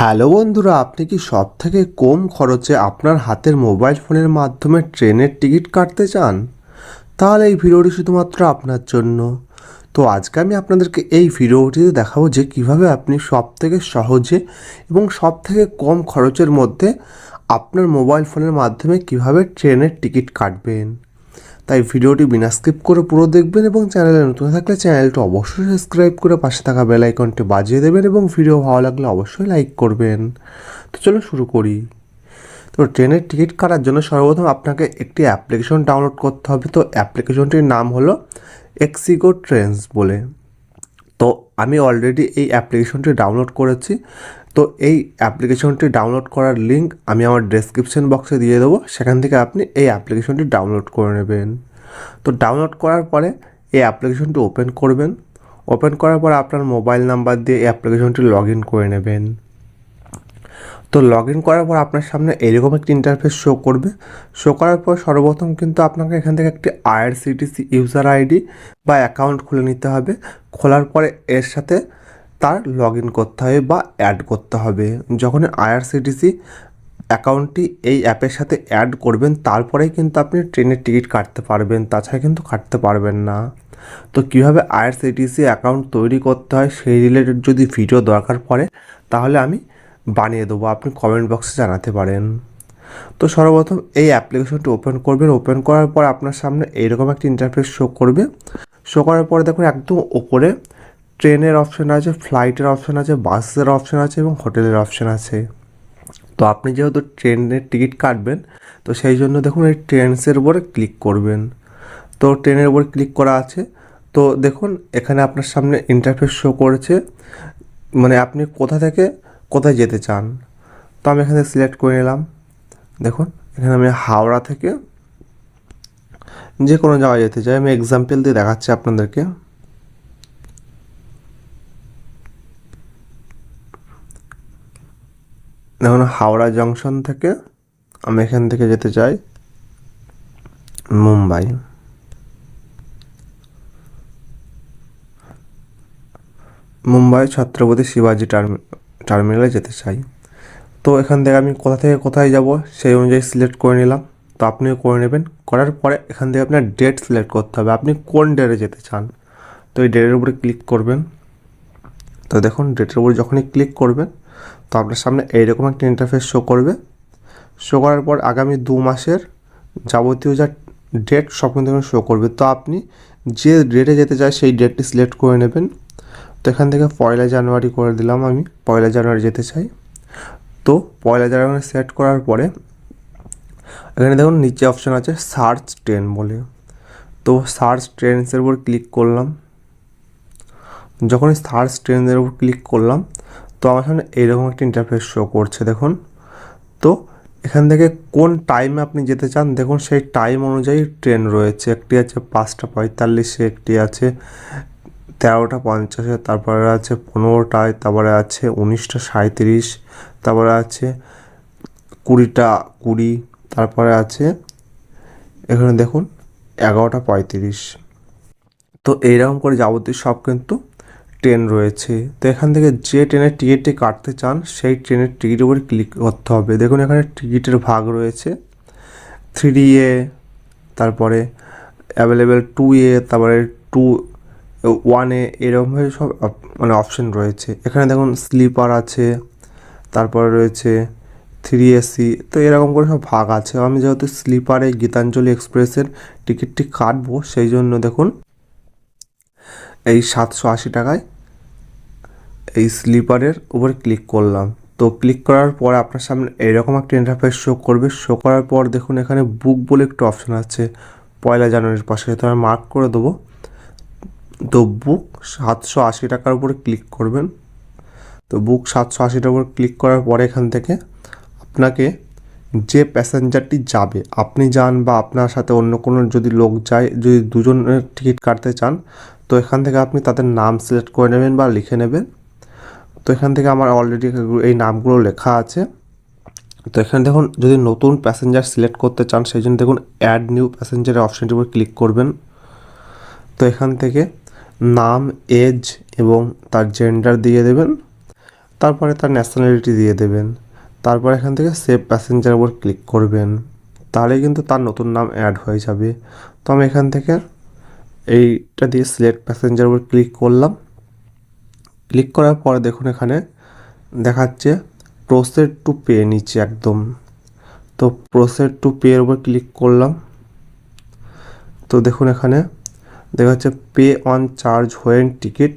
Hello বন্ধুরা, আপনি কি সব থেকে কম খরচে আপনার হাতের মোবাইল ফোনের মাধ্যমে ট্রেনের টিকিট কাটতে চান? তাহলে এই ভিডিওটি শুধুমাত্র আপনার জন্য। তো আজকে আমি আপনাদেরকে এই ভিডিওটিতে দেখাবো যে কীভাবে আপনি সব থেকে সহজে এবং সব থেকে কম খরচের মধ্যে আপনার মোবাইল ফোনের মাধ্যমে কীভাবে ট্রেনের টিকিট কাটবেন। তাই ভিডিওটি বিনা স্কিপ করে পুরো দেখবেন এবং চ্যানেলে নতুন থাকলে চ্যানেলটি অবশ্যই সাবস্ক্রাইব করে পাশে থাকা বেল আইকনটি বাজিয়ে দেবেন এবং ভিডিও ভালো লাগলে অবশ্যই লাইক করবেন। তো চলো শুরু করি। তো ট্রেনের টিকিট কাটার জন্য সর্বপ্রথম আপনাকে একটি অ্যাপ্লিকেশন ডাউনলোড করতে হবে। তো অ্যাপ্লিকেশনটির নাম হলো এক্সিগো ট্রেন্স বলে। তো আমি অলরেডি এই অ্যাপ্লিকেশনটি ডাউনলোড করেছি। তো এই অ্যাপ্লিকেশনটি ডাউনলোড করার লিঙ্ক আমি আমার ডেসক্রিপশন বক্সে দিয়ে দেবো। সেখান থেকে আপনি এই অ্যাপ্লিকেশনটি ডাউনলোড করে নেবেন। তো ডাউনলোড করার পরে এই অ্যাপ্লিকেশনটি ওপেন করবেন। ওপেন করার পর আপনার মোবাইল নাম্বার দিয়ে এই অ্যাপ্লিকেশনটি লগ ইন করে নেবেন। তো লগ ইন করার পর আপনার সামনে এরকম একটি ইন্টারফেস শো করবে। শো করার পর সর্বপ্রথম কিন্তু আপনাকে এখান থেকে একটি আইআরসিটিসি ইউজার আইডি বা অ্যাকাউন্ট খুলে নিতে হবে। খোলার পরে এর সাথে তার লগ ইন করতে হবে বা অ্যাড করতে হবে। যখন আইআরসিটিসি অ্যাকাউন্টটি এই অ্যাপের সাথে অ্যাড করবেন, তারপরেই কিন্তু আপনি ট্রেনের টিকিট কাটতে পারবেন, তাছাড়া কিন্তু কাটতে পারবেন না। তো কীভাবে আইআরসিটিসি অ্যাকাউন্ট তৈরি করতে হয় সেই রিলেটেড যদি ভিডিও দরকার পড়ে, তাহলে আমি বানিয়ে দেবো, আপনি কমেন্ট বক্সে জানাতে পারেন। তো সর্বপ্রথম এই অ্যাপ্লিকেশনটি ওপেন করবেন, ওপেন করার পর আপনার সামনে এইরকম একটা ইন্টারফেস শো করবে। শো করার পরে দেখুন একদম ওপরে ট্রেনের অপশান আছে, ফ্লাইটের অপশান আছে, বাসের অপশান আছে এবং হোটেলের অপশন আছে। তো আপনি যেহেতু ট্রেনের টিকিট কাটবেন, তো সেই জন্য দেখুন এই ট্রেন্সের উপরে ক্লিক করবেন। তো ট্রেনের উপর ক্লিক করা আছে। তো দেখুন, এখানে আপনার সামনে ইন্টারফেস শো করেছে। মানে আপনি কোথা থেকে কোথায় যেতে চান। তো আমি এখানে সিলেক্ট করে নিলাম। দেখুন, এখানে আমি হাওড়া থেকে যে কোনো জায়গায় যেতে চাই। আমি এক্সাম্পল দিয়ে দেখাচ্ছি আপনাদেরকে। দেখুন, হাওড়া জংশন থেকে আমি এখান থেকে যেতে চাই মুম্বাই। মুম্বাই ছত্রপতি শিবাজি টার্মি, টার্মিনালে যেতে চাই। তো এখান থেকে আমি কোথা থেকে কোথায় যাব সেই অনুযায়ী সিলেক্ট করে নিলাম। তো আপনিও করে নেবেন। করার পরে এখান থেকে আপনার ডেট সিলেক্ট করতে হবে। আপনি কোন ডেটে যেতে চান? তো এই ডেটের উপরে ক্লিক করবেন। তো দেখুন ডেটের উপর যখনই ক্লিক করবেন তো আপনার সামনে এইরকম একটা ইন্টারফেস শো করবে। শো করার পর আগামী দু মাসের যাবতীয় যা ডেট সব কিন্তু শো করবে। তো আপনি যে ডেটে যেতে চায় সেই ডেটটি সিলেক্ট করে নেবেন। তো এখান থেকে পয়লা জানুয়ারি করে দিলাম আমি, পয়লা জানুয়ারি যেতে চাই। তো পয়লা জানুয়ারি সেট করার পরে এখানে দেখুন নিচে অপশান আছে সার্চ ট্রেন বলে। তো সার্চ ট্রেন্সের উপর ক্লিক করলাম। যখনই সার্চ ট্রেনের উপর ক্লিক করলাম তো আমার সামনে এইরকম একটা ইন্টারফেস শো করছে, দেখুন। তো এখান থেকে কোন টাইমে আপনি যেতে চান, দেখুন সেই টাইম অনুযায়ী ট্রেন রয়েছে। একটি আছে পাঁচটা পঁয়তাল্লিশে, একটি আছে তেরোটা পঞ্চাশে, তারপরে আছে পনেরোটায়, তারপরে আছে উনিশটা সাঁত্রিশ তারপরে আছে কুড়িটা কুড়ি, তারপরে আছে এখানে দেখুন এগারোটা পঁয়ত্রিশ। তো এইরকম করে যাবতীয় সব কিন্তু ট্রেন রয়েছে। তো এখান থেকে যে ট্রেনের টিকিটটি কাটতে চান, সেই ট্রেনের টিকিটের উপরে ক্লিক করতে হবে। দেখুন, এখানে টিকিটের ভাগ রয়েছে। থ্রি এ, তারপরে অ্যাভেলেবেল টু এ তারপরে টু ওয়ান এ এরকমভাবে সব মানে অপশন রয়েছে। এখানে দেখুন স্লিপার আছে, তারপরে রয়েছে থ্রি এসি তো এরকম করে সব ভাগ আছে। আমি যেহেতু স্লিপারে গীতাঞ্জলি এক্সপ্রেসের টিকিটটি কাটবো, সেই জন্য দেখুন এই সাতশো আশি টাকায় এই স্লিপারের উপরে ক্লিক করলাম। তো ক্লিক করার পর আপনার সামনে এইরকম একটা ইন্টারফেস শো করবে। শো করার পর দেখুন এখানে বুক বলে একটু অপশান আছে। পয়লা জানুয়ারির পাশে তো আমি মার্ক করে দেবো। তো বুক সাতশো আশি টাকার উপরে ক্লিক করবেন। তো বুক সাতশো আশি টাকার উপর ক্লিক করার পরে এখান থেকে আপনাকে যে প্যাসেঞ্জারটি যাবে, আপনি যান বা আপনার সাথে অন্য কোনো যদি লোক যায়, যদি দুজনের টিকিট কাটতে চান, তো এখান থেকে আপনি তাদের নাম সিলেক্ট করে নেবেন বা লিখে নেবেন। তো এখান থেকে আমার অলরেডি এই নামগুলো লেখা আছে। তো এখানে দেখুন, যদি নতুন প্যাসেঞ্জার সিলেক্ট করতে চান, সেই জন্য দেখুন অ্যাড নিউ প্যাসেঞ্জারের অপশানটির উপর ক্লিক করবেন। তো এখান থেকে নাম এজ এবং তার জেন্ডার দিয়ে দেবেন। তারপরে তার ন্যাশনালিটি দিয়ে দেবেন। তারপর এখান থেকে সেভ প্যাসেঞ্জার উপর ক্লিক করবেন। তাহলে কিন্তু তার নতুন নাম অ্যাড হয়ে যাবে। তো আমি এখান থেকে এইটা দিয়ে সিলেক্ট প্যাসেঞ্জার উপর ক্লিক করলাম। ক্লিক করার পরে দেখুন এখানে দেখাচ্ছে প্রসেড টু পে নিচে একদম। তো প্রসেড টু পে এর উপর ক্লিক করলাম। তো দেখুন এখানে দেখা যাচ্ছে pay on charge when ticket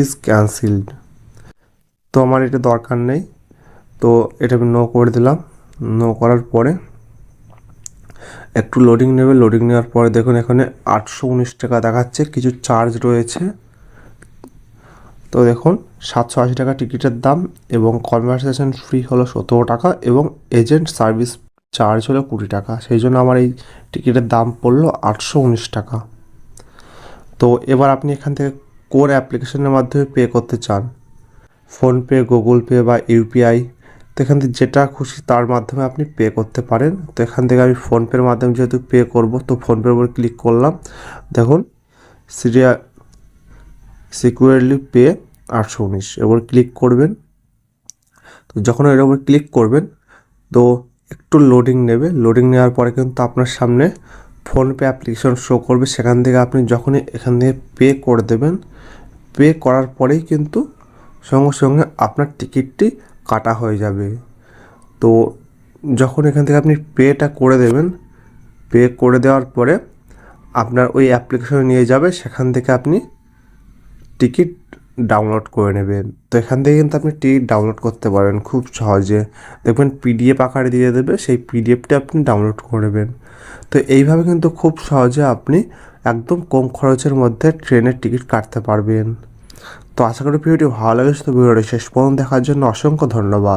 is cancelled তো আমার এটা দরকার নেই। তো এটা আমি নো করে দিলাম। নো করার পরে একটু লোডিং নেবে। লোডিং নেওয়ার পরে দেখুন এখানে আটশো উনিশ টাকা দেখাচ্ছে। কিছু চার্জ রয়েছে। তো দেখুন, সাতশো আশি টাকা টিকিটের দাম এবং কনভারসেশন ফ্রি হলো সতেরো টাকা এবং এজেন্ট সার্ভিস চার্জ হলো কুড়ি টাকা। সেই জন্য আমার এই টিকিটের দাম পড়ল আটশো উনিশ টাকা। তো এবার আপনি এখান থেকে কোর অ্যাপ্লিকেশনের মাধ্যমে পে করতে চান। ফোনপে গুগল পে বা ইউপিআই তো এখান থেকে যেটা খুশি তার মাধ্যমে আপনি পে করতে পারেন। তো এখান থেকে আমি ফোনপের মাধ্যমে যেহেতু পে করব, তো ফোনপের উপর ক্লিক করলাম। দেখুন সিরিয়া সিকিউরলি পে আটশো উনিশ এবার ক্লিক করবেন। তো যখন এর উপর ক্লিক করবেন, তো একটু লোডিং নেবে। লোডিং নেওয়ার পরে কিন্তু আপনার সামনে ফোনপে অ্যাপ্লিকেশন শো করবে। সেখান থেকে আপনি যখনই এখান থেকে পে করে দেবেন পে করার পরেই কিন্তু সঙ্গে সঙ্গে আপনার টিকিটটি কাটা হয়ে যাবে। তো যখন এখান থেকে আপনি পেটা করে দেবেন পে করে দেওয়ার পরে আপনার ওই অ্যাপ্লিকেশনে নিয়ে যাবে, সেখান থেকে আপনি টিকিট ডাউনলোড করে নেবেন। তো এখান থেকে কিন্তু আপনি টিকিট ডাউনলোড করতে পারবেন খুব সহজে। দেখবেন পিডিএফ আকারে দিয়ে দেবে, সেই পিডিএফটা আপনি ডাউনলোড করে নেবেন। তো এইভাবে কিন্তু খুব সহজে আপনি একদম কম খরচের মধ্যে ট্রেনের টিকিট কাটতে পারবেন। তো আশা করি ভিডিওটি ভালো লাগে তো ভিডিওটি শেষ পর্যন্ত দেখার জন্য অসংখ্য ধন্যবাদ।